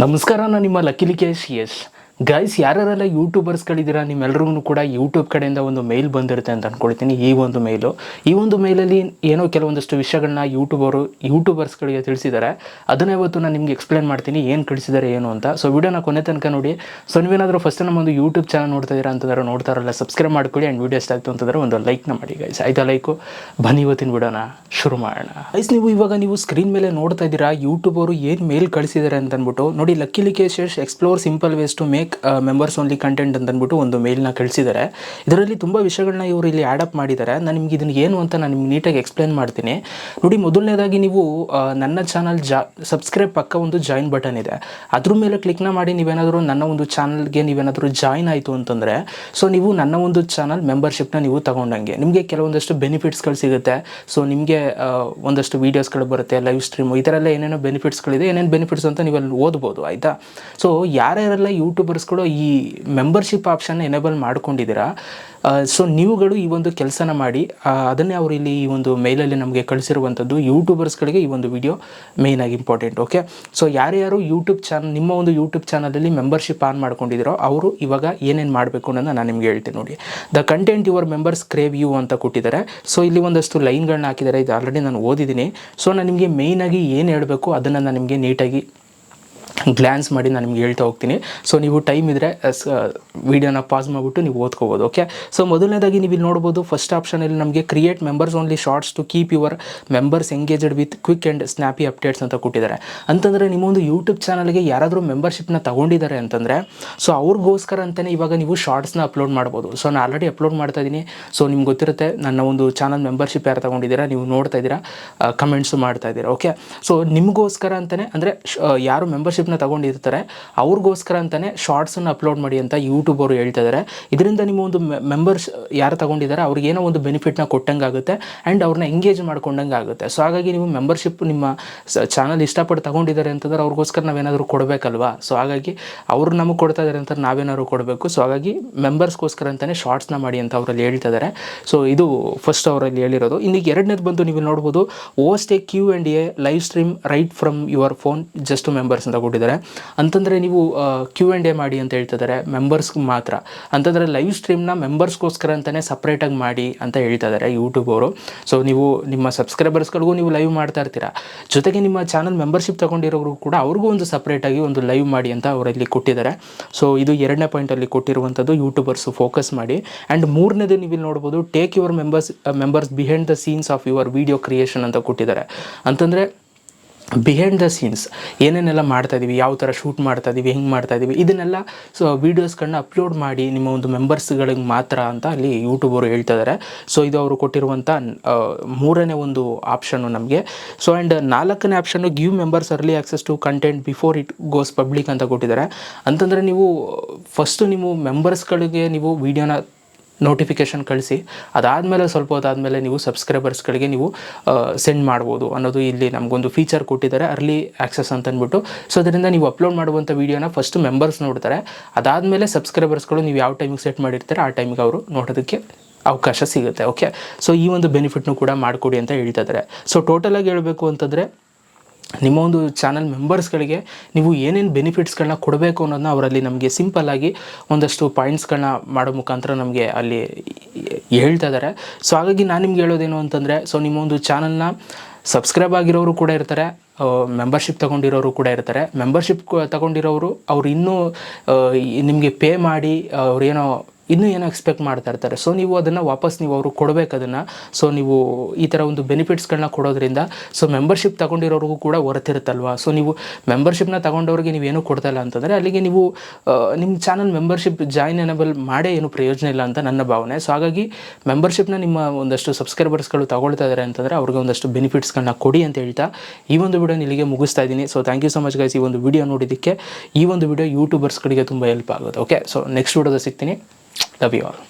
ನಮಸ್ಕಾರ ನಾನು ನಿಮ್ಮ ಲಕಿಲಿಕೇಶ್ ಯಶ್ ಗೈಸ್ ಯಾರ್ಯಾರೆಲ್ಲ ಯೂಟ್ಯೂಬರ್ಸ್ಗಳಿದ್ದೀರಾ ನಿಮ್ಮೆಲ್ರಿಗೂ ಕೂಡ ಯೂಟ್ಯೂಬ್ ಕಡೆಯಿಂದ ಒಂದು ಮೇಲ್ ಬಂದಿರುತ್ತೆ ಅಂತ ಅಂದ್ಕೊಳ್ತೀನಿ ಈ ಒಂದು ಮೇಲು ಈ ಒಂದು ಮೇಲಲ್ಲಿ ಏನೋ ಕೆಲವೊಂದಷ್ಟು ವಿಷಯಗಳನ್ನ ಯೂಟ್ಯೂಬರು ಯೂಟ್ಯೂಬರ್ಸ್ಗಳಿಗೆ ತಿಳಿಸಿದ್ದಾರೆ. ಅದನ್ನ ಇವತ್ತು ನಾನು ನಿಮ್ಗೆ ಎಕ್ಸ್ಪ್ಲೇನ್ ಮಾಡ್ತೀನಿ, ಏನು ಕಳಿಸಿದ್ದಾರೆ, ಏನು ಅಂತ. ಸೊ ವಿಡಿಯೋನ ಕೊನೆ ತನಕ ನೋಡಿ. ಸೊ ನೀವೇನಾದರೂ ಫಸ್ಟ್ ನಮ್ಮ ಒಂದು ಯೂಟ್ಯೂಬ್ ಚಾನಲ್ ನೋಡ್ತಾ ಇದ್ದೀರಾ ಅಂತಂದ್ರೆ ನೋಡ್ತಾರಲ್ಲ ಸಬ್ಸ್ಕ್ರೈಬ್ ಮಾಡ್ಕೊಳ್ಳಿ. ಆ್ಯಂಡ್ ವೀಡಿಯೋ ಇಷ್ಟ ಆಗ್ತು ಅಂತಂದ್ರೆ ಒಂದು ಲೈಕ್ನ ಮಾಡಿ ಗೈಸ್ ಆಯ್ತಾ ಲೈಕು ಬನ್ನಿ ಇವತ್ತಿನ ವಿಡಿಯೋನ ಶುರು ಮಾಡೋಣ. ಗೈಸ್ ನೀವು ಇವಾಗ ನೀವು ಸ್ಕ್ರೀನ್ ಮೇಲೆ ನೋಡ್ತಾ ಇದ್ದೀರಾ ಯೂಟ್ಯೂಬ್ ಅವರು ಏನು ಮೇಲ್ ಕಳಿಸಿದ್ದಾರೆ ಅಂತ ಅಂದ್ಬಿಟ್ಟು, ನೋಡಿ ಲಕ್ಕಿ ಲಿಕೇಶಸ್ explore simple ways to make members only content ಅಂತ ಅಂದ್ಬಿಟ್ಟು ಒಂದು ಮೇಲ್ನ ಕಳಿಸಿದ್ದಾರೆ ಇದರಲ್ಲಿ ತುಂಬ ವಿಷಯಗಳನ್ನ ಇವರು ಇಲ್ಲಿ ಆ್ಯಡಪ್ ಮಾಡಿದ್ದಾರೆ ನಾನು ನಿಮ್ಗೆ ಇದನ್ನು ಏನು ಅಂತ ನಾನು ನಿಮ್ಗೆ ನೀಟಾಗಿ ಎಕ್ಸ್ಪ್ಲೇನ್ ಮಾಡ್ತೀನಿ. ನೋಡಿ, ಮೊದಲನೇದಾಗಿ ನೀವು ನನ್ನ ಚಾನಲ್ ಜಾ ಸಬ್ಸ್ಕ್ರೈಬ್ ಪಕ್ಕ ಒಂದು ಜಾಯಿನ್ ಬಟನ್ ಇದೆ. ಅದ್ರ ಮೇಲೆ ಕ್ಲಿಕ್ನ ಮಾಡಿ ನೀವೇನಾದರೂ ನನ್ನ ಒಂದು ಚಾನಲ್ಗೆ ನೀವೇನಾದರೂ ಜಾಯಿನ್ ಆಯಿತು ಅಂತಂದರೆ ಸೊ ನೀವು ನನ್ನ ಒಂದು ಚಾನಲ್ ಮೆಂಬರ್ಶಿಪ್ನ ನೀವು ತಗೊಂಡಂಗೆ. ನಿಮಗೆ ಕೆಲವೊಂದಷ್ಟು ಬೆನಿಫಿಟ್ಸ್ಗಳು ಸಿಗುತ್ತೆ. ಸೊ ನಿಮಗೆ ಒಂದಷ್ಟು ವೀಡಿಯೋಸ್ಗಳು ಬರುತ್ತೆ ಲೈವ್ ಸ್ಟ್ರೀಮು ಈ ಥರ ಎಲ್ಲ ಏನೇನೋ ಬೆನಿಫಿಟ್ಸ್ಗಳಿದೆ ಏನೇನು ಬೆನಿಫಿಟ್ಸ್ ಅಂತ ನೀವು ಅಲ್ಲಿ ಓದ್ಬೋದು, ಆಯಿತಾ? ಸೊ ಯಾರ್ಯಾರೆಲ್ಲ ಯೂಟ್ಯೂಬರ್ಸ್ಗಳು ಈ ಮೆಂಬರ್ಶಿಪ್ ಆಪ್ಷನ್ ಎನೇಬಲ್ ಮಾಡ್ಕೊಂಡಿದ್ದೀರಾ? ಸೊ ನೀವುಗಳು ಈ ಒಂದು ಕೆಲಸನ ಮಾಡಿ ಅದನ್ನೇ ಅವರು ಇಲ್ಲಿ ಈ ಒಂದು ಮೇಲಲ್ಲಿ ನಮಗೆ ಕಳಿಸಿರುವಂಥದ್ದು ಯೂಟ್ಯೂಬರ್ಸ್ಗಳಿಗೆ ಈ ಒಂದು ವಿಡಿಯೋ ಮೇಯ್ನ್ ಆಗಿ ಇಂಪಾರ್ಟೆಂಟ್ ಓಕೆ ಸೊ ಯಾರ್ಯಾರು ಯೂಟ್ಯೂಬ್ ಚಾನಲ್ ನಿಮ್ಮ ಒಂದು ಯೂಟ್ಯೂಬ್ ಚಾನಲಲ್ಲಿ ಮೆಂಬರ್ಶಿಪ್ ಆನ್ ಮಾಡ್ಕೊಂಡಿದ್ದೀರೋ, ಅವರು ಇವಾಗ ಏನೇನು ಮಾಡಬೇಕು ಅನ್ನೋದು ನಾನು ನಿಮಗೆ ಹೇಳ್ತೀನಿ ನೋಡಿ. The content your members crave you ಅಂತ ಕೊಟ್ಟಿದ್ದಾರೆ. ಸೊ ಇಲ್ಲಿ ಒಂದಷ್ಟು ಲೈನ್ಗಳನ್ನ ಹಾಕಿದ್ದಾರೆ. ಇದು ಆಲ್ರೆಡಿ ನಾನು ಓದಿದ್ದೀನಿ. ಸೊ ನಾನು ನಿಮಗೆ ಮೇಯ್ನಾಗಿ ಏನು ಹೇಳಬೇಕು ಅದನ್ನು ನಾನು ನಿಮಗೆ ನೀಟಾಗಿ ಗ್ಲ್ಯಾನ್ಸ್ ಮಾಡಿ ನಾನು ನಿಮ್ಗೆ ಹೇಳ್ತಾ ಹೋಗ್ತೀನಿ. ಸೊ ನೀವು ಟೈಮ್ ಇದ್ದರೆ ವೀಡಿಯೋನ ಪಾಸ್ ಮಾಡಿಬಿಟ್ಟು ನೀವು ಓದ್ಕೋಬೋದು ಓಕೆ ಸೊ ಮೊದಲನೇದಾಗಿ ನೀವು ಇಲ್ಲಿ ನೋಡ್ಬೋದು ಫಸ್ಟ್ ಆಪ್ಷನಲ್ಲಿ ನಮಗೆ create members only shorts to keep your members engaged with quick and snappy updates ಅಂತ ಕೊಟ್ಟಿದ್ದಾರೆ. ಅಂತಂದರೆ ನಿಮ್ಮೊಂದು ಯೂಟ್ಯೂಬ್ ಚಾನಲ್ಗೆ ಯಾರಾದರೂ ಮೆಂಬರ್ಶಿಪ್ನ ತಗೊಂಡಿದ್ದಾರೆ ಅಂತಂದರೆ ಸೊ ಅವ್ರಿಗೋಸ್ಕರ ಅಂತಲೇ ಇವಾಗ ನೀವು ಶಾರ್ಟ್ಸ್ನ ಅಪ್ಲೋಡ್ ಮಾಡ್ಬೋದು. ಸೊ ನಾನು ಆಲ್ರೆಡಿ ಅಪ್ಲೋಡ್ ಮಾಡ್ತಾ ಇದ್ದೀನಿ. ಸೊ ನಿಮ್ಗೆ ಗೊತ್ತಿರುತ್ತೆ, ನನ್ನ ಒಂದು ಚಾನಲ್ ಮೆಂಬರ್ಶಿಪ್ ಯಾರು ತೊಗೊಂಡಿದ್ದೀರಾ, ನೀವು ನೋಡ್ತಾ ಇದ್ದೀರಾ ಕಮೆಂಟ್ಸು ಮಾಡ್ತಾ ಇದ್ದೀರಾ ಓಕೆ ಸೊ ನಿಮಗೋಸ್ಕರ ಅಂತಲೇ ಅಂದರೆ ಯಾರು ಮೆಂಬರ್ಶಿಪ್ನ ತಗೊಂಡಿರ್ತಾರೆ. ಅವ್ರಿಗೋಸ್ಕರ ಅಂತಲೇ ಶಾರ್ಟ್ಸನ್ನು ಅಪ್ಲೋಡ್ ಮಾಡಿ ಅಂತ ಯೂಟ್ಯೂಬ್ ಅವರು ಹೇಳ್ತಾ ಇದ್ದಾರೆ ಇದರಿಂದ ನಿಮ್ಮ ಒಂದು ಮೆಂಬರ್ಸ್ ಯಾರು ತಗೊಂಡಿದ್ದಾರೆ ಅವ್ರಿಗೆ ಏನೋ ಒಂದು ಬೆನಿಫಿಟ್ನ ಕೊಟ್ಟಂಗೆ ಆಗುತ್ತೆ ಆ್ಯಂಡ್ ಅವ್ರನ್ನ ಎಂಗೇಜ್ ಮಾಡ್ಕೊಂಡಂಗೆ ಆಗುತ್ತೆ ಸೊ ಹಾಗಾಗಿ ನೀವು ಮೆಂಬರ್ಶಿಪ್ ನಿಮ್ಮ ಚಾನಲ್ ಇಷ್ಟಪಟ್ಟು ತಗೊಂಡಿದ್ದಾರೆ ಅಂತಂದ್ರೆ ಅವ್ರಿಗೋಸ್ಕರ ನಾವೇನಾದರೂ ಕೊಡಬೇಕಲ್ವಾ? ಸೊ ಹಾಗಾಗಿ ಅವರು ನಮಗೆ ಕೊಡ್ತಾ ಇದ್ದಾರೆ ಅಂತ ನಾವೇನಾದ್ರು ಕೊಡಬೇಕು. ಸೊ ಹಾಗಾಗಿ ಮೆಂಬರ್ಸ್ಗೋಸ್ಕರ ಅಂತಲೇ ಶಾರ್ಟ್ಸ್ನ ಮಾಡಿ ಅಂತ ಅವರಲ್ಲಿ ಹೇಳ್ತಾ ಇದ್ದಾರೆ ಸೊ ಇದು ಫಸ್ಟ್ ಅವರಲ್ಲಿ ಹೇಳಿರೋದು. ಇನ್ನು ಎರಡನೇದು ಬಂದು ನೀವು ನೋಡ್ಬೋದು host a Q and A live stream right from your phone, just members ಅಂತ ಅಂತಂದರೆ ನೀವು ಕ್ಯೂ ಆ್ಯಂಡ್ ಎ ಮಾಡಿ ಅಂತ ಹೇಳ್ತಿದ್ದಾರೆ ಮೆಂಬರ್ಸ್ಗೆ ಮಾತ್ರ. ಅಂತಂದರೆ ಲೈವ್ ಸ್ಟ್ರೀಮ್ನ ಮೆಂಬರ್ಸ್ಗೋಸ್ಕರ ಅಂತಲೇ ಸಪ್ರೇಟಾಗಿ ಮಾಡಿ ಅಂತ ಹೇಳ್ತಾ ಇದ್ದಾರೆ ಯೂಟ್ಯೂಬ್ ಅವರು. ಸೊ ನೀವು ನಿಮ್ಮ ಸಬ್ಸ್ಕ್ರೈಬರ್ಸ್ಗಳಿಗೂ ನೀವು ಲೈವ್ ಮಾಡ್ತಾ ಇರ್ತೀರಾ. ಜೊತೆಗೆ ನಿಮ್ಮ ಚಾನಲ್ ಮೆಂಬರ್ಶಿಪ್ ತೊಗೊಂಡಿರೋರು ಕೂಡ ಅವ್ರಿಗೂ ಒಂದು ಸಪ್ರೇಟಾಗಿ ಒಂದು ಲೈವ್ ಮಾಡಿ ಅಂತ ಅವರಲ್ಲಿ ಕೊಟ್ಟಿದ್ದಾರೆ. ಸೊ ಇದು ಎರಡನೇ ಪಾಯಿಂಟಲ್ಲಿ ಕೊಟ್ಟಿರುವಂಥದ್ದು ಯೂಟ್ಯೂಬರ್ಸು ಫೋಕಸ್ ಮಾಡಿ. ಆ್ಯಂಡ್ ಮೂರನೇದು ನೀವು ಇಲ್ಲಿ ನೋಡ್ಬೋದು take your members members behind the scenes of your video creation ಅಂತ ಕೊಟ್ಟಿದ್ದಾರೆ. ಅಂತಂದರೆ ಬಿಹೈಂಡ್ ದ ಸೀನ್ಸ್ ಏನೇನೆಲ್ಲ ಮಾಡ್ತಾ ಇದೀವಿ, ಯಾವ ಥರ ಶೂಟ್ ಮಾಡ್ತಾ ಇದೀವಿ, ಹೆಂಗೆ ಮಾಡ್ತಾ ಇದೀವಿ, ಇದನ್ನೆಲ್ಲ ಸೊ ವೀಡಿಯೋಸ್ಗಳನ್ನ ಅಪ್ಲೋಡ್ ಮಾಡಿ ನಿಮ್ಮ ಒಂದು ಮೆಂಬರ್ಸ್ಗಳಿಗೆ ಮಾತ್ರ ಅಂತ ಅಲ್ಲಿ ಯೂಟ್ಯೂಬ್ ಅವರು ಹೇಳ್ತಾ ಇದ್ದಾರೆ ಸೊ ಇದು ಅವರು ಕೊಟ್ಟಿರುವಂಥ ಮೂರನೇ ಒಂದು ಆಪ್ಷನ್ನು ನಮಗೆ. ಸೊ ಆ್ಯಂಡ್ ನಾಲ್ಕನೇ option give members early access to content before it goes public ಅಂತ ಕೊಟ್ಟಿದ್ದಾರೆ. ಅಂತಂದರೆ ನೀವು ಫಸ್ಟು ನೀವು ಮೆಂಬರ್ಸ್ಗಳಿಗೆ ನೀವು ವೀಡಿಯೋನ ನೋಟಿಫಿಕೇಷನ್ ಕಳಿಸಿ. ಅದಾದಮೇಲೆ ಸ್ವಲ್ಪ ಹೊತ್ತಾದಮೇಲೆ ನೀವು ಸಬ್ಸ್ಕ್ರೈಬರ್ಸ್ಗಳಿಗೆ ನೀವು ಸೆಂಡ್ ಮಾಡ್ಬೋದು ಅನ್ನೋದು ಇಲ್ಲಿ ನಮಗೊಂದು ಫೀಚರ್ ಕೊಟ್ಟಿದ್ದಾರೆ ಅರ್ಲಿ ಆ್ಯಕ್ಸೆಸ್ ಅಂತ ಅಂದ್ಬಿಟ್ಟು ಸೊ ಅದರಿಂದ ನೀವು ಅಪ್ಲೋಡ್ ಮಾಡುವಂಥ ವೀಡಿಯೋನ ಫಸ್ಟ್ ಮೆಂಬರ್ಸ್ ನೋಡ್ತಾರೆ. ಅದಾದಮೇಲೆ ಸಬ್ಸ್ಕ್ರೈಬರ್ಸ್ಗಳು ನೀವು ಯಾವ ಟೈಮಿಗೆ ಸೆಟ್ ಮಾಡಿರ್ತಾರೆ, ಆ ಟೈಮಿಗೆ ಅವರು ನೋಡೋದಕ್ಕೆ ಅವಕಾಶ ಸಿಗುತ್ತೆ ಓಕೆ ಸೊ ಈ ಒಂದು ಬೆನಿಫಿಟ್ನು ಕೂಡ ಮಾಡಿಕೊಡಿ ಅಂತ ಹೇಳ್ತಾ ಇದ್ದಾರೆ. ಸೊ ಟೋಟಲಾಗಿ ಹೇಳಬೇಕು ಅಂತಂದರೆ ನಿಮ್ಮ ಒಂದು ಚಾನಲ್ ಮೆಂಬರ್ಸ್ಗಳಿಗೆ ನೀವು ಏನೇನು ಬೆನಿಫಿಟ್ಸ್ಗಳನ್ನ ಕೊಡಬೇಕು ಅನ್ನೋದನ್ನ ಅವರಲ್ಲಿ ನಮಗೆ ಸಿಂಪಲ್ಲಾಗಿ ಒಂದಷ್ಟು ಪಾಯಿಂಟ್ಸ್ಗಳನ್ನ ಮಾಡೋ ಮುಖಾಂತರ ನಮಗೆ ಅಲ್ಲಿ ಹೇಳ್ತಾ ಇದ್ದಾರೆ ಸೊ ಹಾಗಾಗಿ ನಾನು ನಿಮ್ಗೆ ಹೇಳೋದೇನು ಅಂತಂದರೆ ಸೊ ನಿಮ್ಮ ಒಂದು ಚಾನಲ್ನ ಸಬ್ಸ್ಕ್ರೈಬ್ ಆಗಿರೋರು ಕೂಡ ಇರ್ತಾರೆ ಮೆಂಬರ್ಶಿಪ್ ತಗೊಂಡಿರೋರು ಕೂಡ ಇರ್ತಾರೆ. ಮೆಂಬರ್ಶಿಪ್ ತಗೊಂಡಿರೋರು ಅವ್ರು ಇನ್ನೂ ನಿಮಗೆ ಪೇ ಮಾಡಿ ಅವ್ರೇನೋ ಇನ್ನೂ ಏನೋ ಎಕ್ಸ್ಪೆಕ್ಟ್ ಮಾಡ್ತಾ ಇರ್ತಾರೆ. ಸೊ ನೀವು ಅದನ್ನು ವಾಪಸ್ ನೀವು ಅವರು ಕೊಡಬೇಕು ಅದನ್ನು. ಸೊ ನೀವು ಈ ಥರ ಒಂದು ಬೆನಿಫಿಟ್ಸ್ಗಳನ್ನ ಕೊಡೋದ್ರಿಂದ ಸೊ ಮೆಂಬರ್ಶಿಪ್ ತಗೊಂಡಿರೋರಿಗೂ ಕೂಡ ಹೊರತಿರುತ್ತಲ್ವ? ಸೊ ನೀವು ಮೆಂಬರ್ಶಿಪ್ನ ತಗೊಂಡವ್ರಿಗೆ ನೀವೇನು ಕೊಡ್ತಾ ಇಲ್ಲ ಅಂತಂದರೆ, ಅಲ್ಲಿಗೆ ನೀವು ನಿಮ್ಮ ಚಾನಲ್ ಮೆಂಬರ್ಶಿಪ್ ಜಾಯಿನ್ ಎನಬಲ್ ಮಾಡೇ ಏನು ಪ್ರಯೋಜನ ಇಲ್ಲ ಅಂತ ನನ್ನ ಭಾವನೆ. ಸೊ ಹಾಗಾಗಿ ಮೆಂಬರ್ಶಿಪ್ನ ನಿಮ್ಮ ಒಂದಷ್ಟು ಸಬ್ಸ್ಕ್ರೈಬರ್ಸ್ಗಳು ತಗೊಳ್ತಾ ಇದ್ದಾರೆ ಅಂತಂದರೆ, ಅವ್ರಿಗೆ ಒಂದಷ್ಟು ಬೆನಿಫಿಟ್ಸ್ಗಳನ್ನ ಕೊಡಿ ಅಂತ ಹೇಳ್ತಾ ಈ ಒಂದು ವಿಡಿಯೋ ಇಲ್ಲಿಗೆ ಮುಗಿಸ್ತಾ ಇದ್ದೀನಿ. So thank you so much guys ಈ ಒಂದು ವಿಡಿಯೋ ನೋಡಿದ್ದಕ್ಕೆ. ಈ ಒಂದು ವಿಡಿಯೋ ಯೂಟ್ಯೂಬರ್ಸ್ಗಳಿಗೆ ತುಂಬ ಹೆಲ್ಪ್ ಆಗುತ್ತೆ. ಓಕೆ ಸೊ ನೆಕ್ಸ್ಟ್ ವಿಡಿಯೋದ ಸಿಗ್ತೀನಿ. Love you all